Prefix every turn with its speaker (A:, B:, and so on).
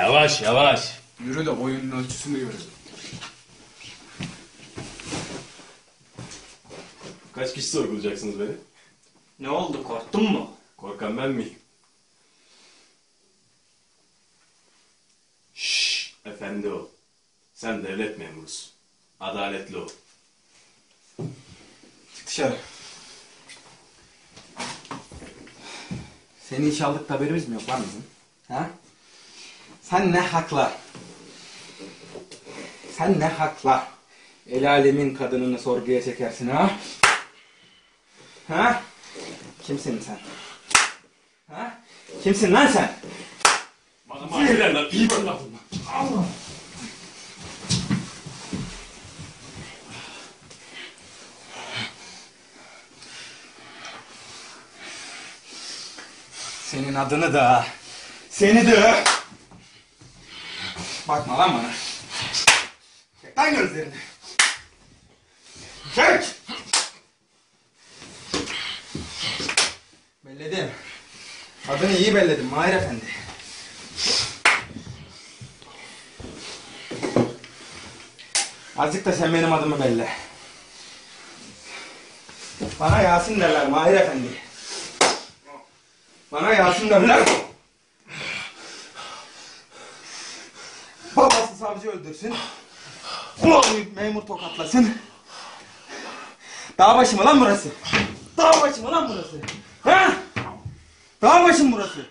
A: Yavaş yavaş.
B: Yürü de boyunun ölçüsünü görelim.
A: Kaç kişi sorgulayacaksınız beni?
C: Ne oldu korktun mu?
A: Korkan ben miyim? Şşş, efendi ol. Sen devlet memurusun. Adaletli ol.
D: Çık dışarı. Seni işe aldık haberimiz mi yok lan bizim? Ha? Sen ne hakla? Sen ne hakla? El alemin kadınını sorguya çekersin ha? Ha? Kimsin sen? Ha? Kimsin lan sen?
A: Bana makineler lan, iyi bak lan.
D: Senin adını da, seni de... Bakma lan bana. Çek lan. Çek! Belledim. Adını iyi belledim Mahir Efendi. Azıcık da sen benim adımı belle. Bana Yasin derler Mahir Efendi. Bana Yasin derler. Babası savcı öldürsün. Oğlum memur tokatlasın. Dağ başı mı lan burası? Dağ başı mı lan burası? Ha? Dağ başı mı burası?